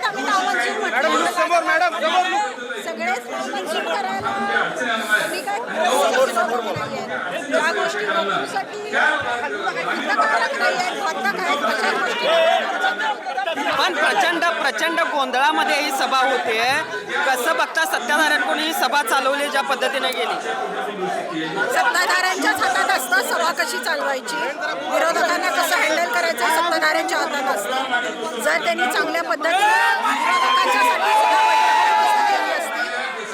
आम्ही नाव मंजूर म्हटलं. सगळेच मंजूर करायला. ज्या गोष्टी मंजूरसाठी पण प्रचंड प्रचंड गोंधळामध्ये ही सभा होते. कसं बघता सत्ताधाऱ्यांकडून ही सभा चालवली ज्या पद्धतीने गेली? सत्ताधाऱ्यांच्याच हातात असतं सभा कशी चालवायची? विरोधकांना कसं हँडल करायचं सत्ताधाऱ्यांच्या हातात असतं. जर त्यांनी चांगल्या पद्धतीने विरोधकांच्यासाठी सुद्धा बैठक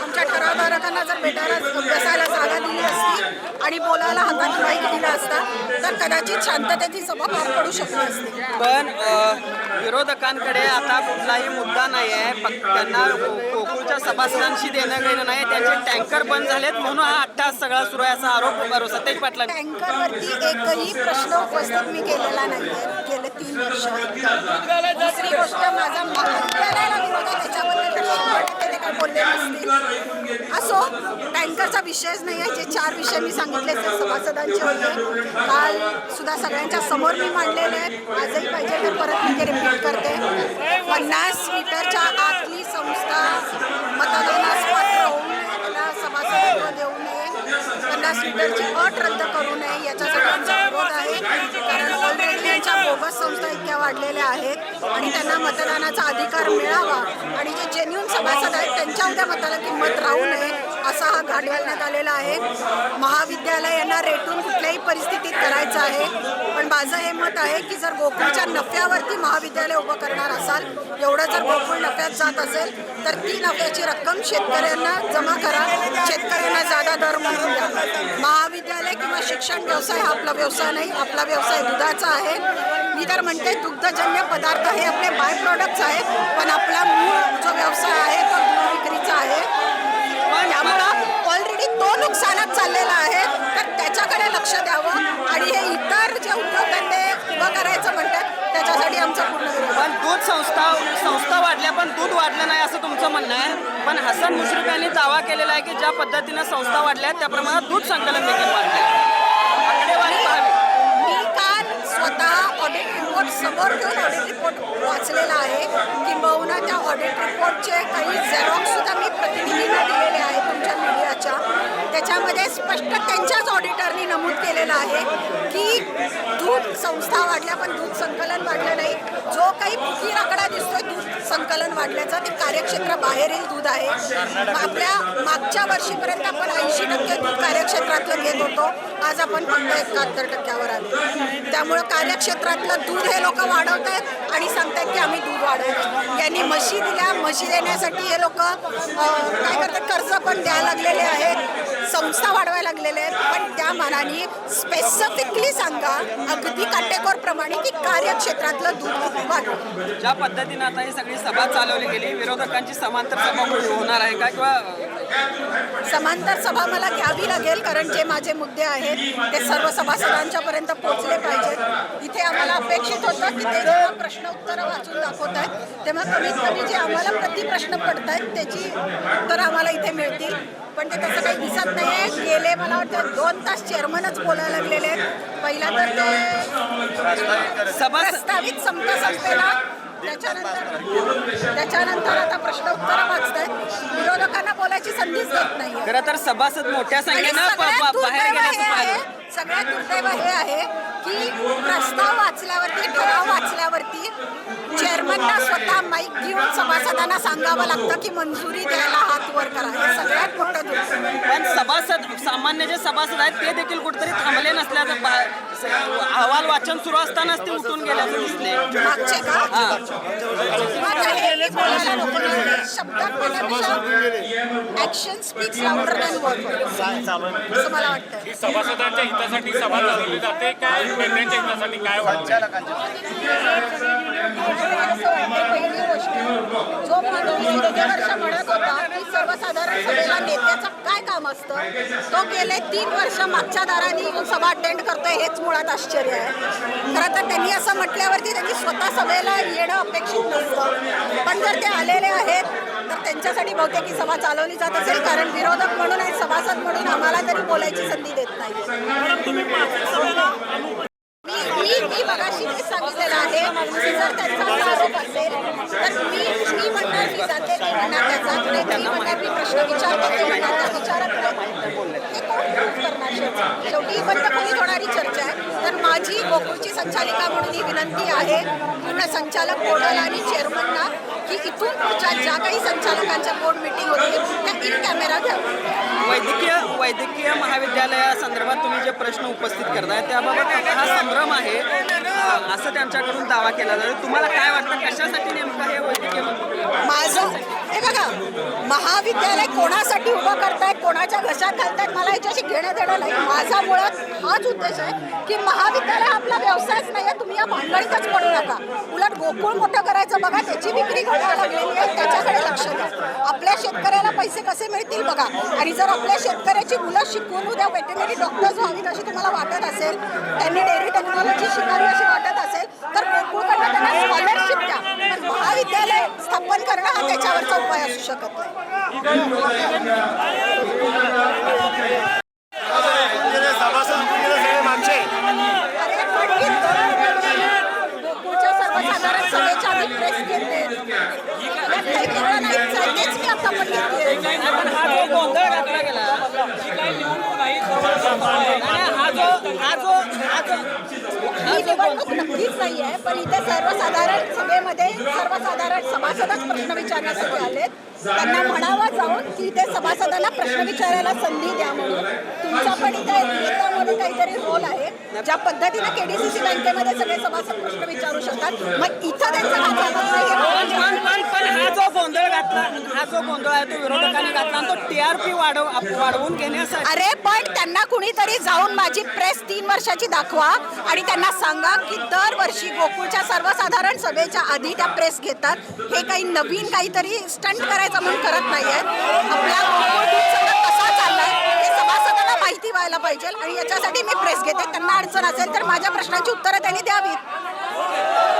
आमच्या ठरावधारकांना जर भेटायला बसायला आणि बोलायला हातात माईक दिला असता तर कदाचित शांततेची सभा पार पडू शकली असती पण विरोधकांकडे आता कुठलाही मुद्दा नाही आहे फक्त त्यांना गोकुळच्या सभासदांशी देणं घेणं नाही त्यांचे टँकर बंद झालेत म्हणून हा अट्टास सगळा सुरू आहे असा आरोप सतेज पाटला टँकरवरती एकही प्रश्न उपस्थित मी केलेला नाहीये. गेले तीन वर्ष दुसरी गोष्ट माझा महाविद्यालयाला विरोध आहे त्याच्याबद्दल काय बोलले नसतील. असो टँकरचा विषयच नाही आहे जे चार विषय मी सांगितले ते सभासदांचे होते. काल सुद्धा सगळ्यांच्या समोर मी मांडलेले आहेत. आजही पाहिजे तर परत मी ते रिपीट करते. पन्नास मीटरच्या आतली संस्था मतदानास पात्र होऊ नये त्याला सभासदत्व देऊ नये. पन्नास मीटरची अट रद्द करू नये याच्यासाठी आमचा विरोध आहे. कारण ऑलरेडी यांच्या बोगस संस्था इतक्या वाढलेल्या आहेत. आणि त्यांना मतदानाचा अधिकार मिळावा आणि जे जेन्युन सभासद आहेत त्यांच्या उद्या मताला किंमत राहू नये असा हा घाट घालण्यात आलेला आहे. महाविद्यालय यांना रेटून कुठल्याही परिस्थितीत करायचं आहे. पण माझं हे मत आहे की जर गोकुळच्या नफ्यावरती महाविद्यालय उभं करणार असाल एवढं जर गोकुळ नफ्यात जात असेल तर ती नफ्याची रक्कम शेतकऱ्यांना जमा करा. शेतकऱ्यांना दुधाचा दर म्हणून द्या महाविद्यालय किंवा शिक्षण व्यवसाय हा आपला व्यवसाय नाही आपला व्यवसाय दुधाचा आहे. मी तर म्हणते दुग्धजन्य पदार्थ हे आपले बाय प्रॉडक्ट्स आहेत पण आपला मूळ जो व्यवसाय आहे तो दूध विक्रीचा आहे. पण त्यामुळं ऑलरेडी तो नुकसानात चाललेला आहे. तर त्याच्याकडे लक्ष द्यावं आणि हे इतर जे उद्योगधंदे उभं करायचं म्हणतात त्याच्यासाठी आमचं पूर्ण पण दूध संस्था संस्था पण दूध वाढलं नाही असं तुमचं म्हणणं आहे. पण हसन मुश्रीफ यांनी दावा केलेला आहे की ज्या पद्धतीनं संस्था वाढल्या त्या प्रमाणात दूध संकलन देखील वाढलंय. आकडेवारी पाहावी. मी काल स्वतः ऑडिट रिपोर्ट समोर घेऊन ऑडिट रिपोर्ट वाचलेला आहे. किंबहुना त्या ऑडिट रिपोर्टचे काही झेरॉक्स सुद्धा मी प्रतिनिधींना दिलेले आहेत तुमच्या मीडियाच्या त्याच्यामध्ये स्पष्ट त्यांच्याच ऑडिटरनी नमूद केलेलं आहे की दूध संस्था वाढल्या पण दूध संकलन वाढलं नाही. जो काही फुकी आकडा दिसतोय दूध संकलन वाढल्याचं ते कार्यक्षेत्र बाहेरील दूध आहे. आपल्या मागच्या वर्षीपर्यंत आपण ऐंशी टक्के दूध कार्यक्षेत्रातलं घेत होतो. आज आपण फक्त एकाहत्तर टक्क्यावर आलो. त्यामुळं कार्यक्षेत्रातलं दूध हे लोक वाढवत आहेत आणि सांगतायत की आम्ही दूध वाढवतो यांनी म्हशी दिल्या. म्हशी देण्यासाठी हे लोक काय करतात? कर्ज पण द्यायला लागलेले आहेत. संस्था वाढवायला लागलेले आहेत. पण त्या मानाने स्पेसिफिकली सांगा अगदी काटेकोरप्रमाणे की कार्यक्षेत्रातलं दूध वाढवं ज्या पद्धतीनं आता ही सगळी सभा चालवली गेली विरोधकांची समांतर सभा होणार आहे का किंवा समांतर सभा मला घ्यावी लागेल कारण जे माझे मुद्दे आहेत ते सर्व सभासदांच्या पर्यंत पोहोचले पाहिजेत. इथे आम्हाला अपेक्षित होतं की ते जेव्हा प्रश्न उत्तरं वाचून दाखवत आहेत तेव्हा कमीत कमी जे आम्हाला प्रतिप्रश्न पडत आहेत त्याची उत्तरं आम्हाला इथे मिळतील. पण ते तसं काही दिसत नाही. आहे गेले मला वाटतं दोन तास चेअरमनच बोलायला लागलेले आहेत. पहिला तर ते प्रस्तावित संपता संपेला त्याच्यानंतर त्याच्यानंतर आता प्रश्न उत्तरं वाचतायत. विरोधकांना बोलायची संधीच देत नाही खरं तर सभासद मोठ्या संख्येनं बाहेर गेल्याचं आहे पाहिलं. सगळ्यात दुर्दैव हे आहे की प्रस्ताव वाचल्यावरती ठराव वाचल्यावरती चेअरमनना स्वतः माईक घेऊन सभासदांना सांगावं लागतं की मंजुरी द्यायला हात वर करा. हे सगळ्यात मोठं दुर्दैव पण सभासद सामान्य जे सभासद आहेत ते देखील कुठेतरी थांबले नसल्याचं पा- अहवाल वाचन सुरू असतानाच ते उठून गेल्याचं दिसले मागचे का? हे. शब्दात बोलण्यापेक्षा action speaks louder than word असं मला वाटतं ही सभासदांच्या हितासाठी सभा चालवली जाते काय नेत्यांच्या हितासाठी काय वाटतं जो माणूस वर्ष म्हणत होता की सर्वसाधारण सभेला नेत्याचं काय काम असतं तो गेले तीन वर्ष मागच्या दाराने येऊन सभा अटेंड करतोय हेच मुळात आश्चर्य आहे. खरं तर त्यांनी असं म्हटल्यावरती त्यांनी स्वतः सभेला येणं अपेक्षित नसतं. पण जर ते आलेले आहेत तर त्यांच्यासाठी बहुतेक ही सभा चालवली जात असेल. कारण विरोधक म्हणून आणि सभासद म्हणून आम्हाला तरी बोलायची संधी देत नाही. मी मी मगाशी सांगितलेलं आहे जर त्यांचा असा आरोप असेल तर मी मी म्हणणार मी जाते ते म्हणणार त्याचा नाही मी म्हणणार मी प्रश्न विचारते ते म्हणणार त्या विचारत नाही हे कोण prove करणार शेवटी? शेवटी ही बंद खोलीत होणारी चर्चा आहे तर संचालिका म्हणून ही विनंती आहे. पूर्ण संचालक बोर्डाला आणि चेअरमनना की इथून पुढच्या ज्या काही संचालकांच्या बोर्ड मिटिंग होतील त्या इन कॅमेरा घ्या. वैद्यकीय वैद्यकीय महाविद्यालयासंदर्भात तुम्ही जे प्रश्न उपस्थित करताय त्याबाबत हा संभ्रम आहे. असं त्यांच्याकडून दावा केला जातो. तुम्हाला काय वाटतं कशासाठी नेमकं हे वैद्यकीय माझं हे बघा महाविद्यालय कोणासाठी उभं करतायत कोणाच्या घशात घालतायत मला याच्याशी घेणं देणं नाही. माझा मुळात हाच उद्देश आहे की महाविद्यालय आपला व्यवसायच नाही आहे तुम्ही या भांडणीतच पडू नका. उलट गोकुळ मोठं करायचं बघा त्याची विक्री घडायला लागलेली आहे त्याच्याकडे लक्ष द्या. आपल्या शेतकऱ्याला पैसे कसे मिळतील बघा. आणि जर आपल्या शेतकऱ्याची मुलं शिकून उद्या वेटनरी डॉक्टर्स व्हावीत अशी तुम्हाला वाटत असेल त्यांनी डेअरी टेक्नॉलॉजी शिकावी अशी वाटत असेल तर गोकुळकडनं त्यांना स्कॉलरशिप द्या. पण महाविद्यालय स्थापन करणं हा त्याच्यावरचा उपाय असू शकत नाही. पण. ही गोंधळ घातला गेला ही निवडणूक नक्कीच नाही आहे पण इथे सर्वसाधारण सभेमध्ये सर्वसाधारण सभासदच प्रश्न विचारण्यासाठी आलेत त्यांना म्हणावं जाऊन की इथे सभासदाला प्रश्न विचारायला संधी द्या म्हणून तुमचा पण इथे नेता म्हणून काहीतरी रोल आहे ज्या पद्धतीने केडीसीसी बँकेमध्ये सगळे सभासद प्रश्न विचारू शकतात मग इथं त्यांचं काय चालत पण जो गोंधळ घातला हा जो गोंधळ आहे तो विरोधकांनी घातला आणि तो टीआरपी वाढव वाढवून घेण्यासाठी अरे पण त्यांना कुणीतरी जाऊन माझी प्रेस तीन वर्षाची दाखवा आणि त्यांना सांगा की दरवर्षी गोकुळच्या सर्वसाधारण सभेच्या आधी त्या प्रेस घेतात. हे काही नवीन काहीतरी स्टंट करायचं म्हणून करत नाहीयेत आपला गोकुळ दूध संघ कसा चाललाय हे सभासदांना माहिती व्हायला पाहिजे आणि याच्यासाठी मी प्रेस घेते. त्यांना अडचण असेल तर माझ्या प्रश्नांची उत्तरं त्यांनी द्यावीत.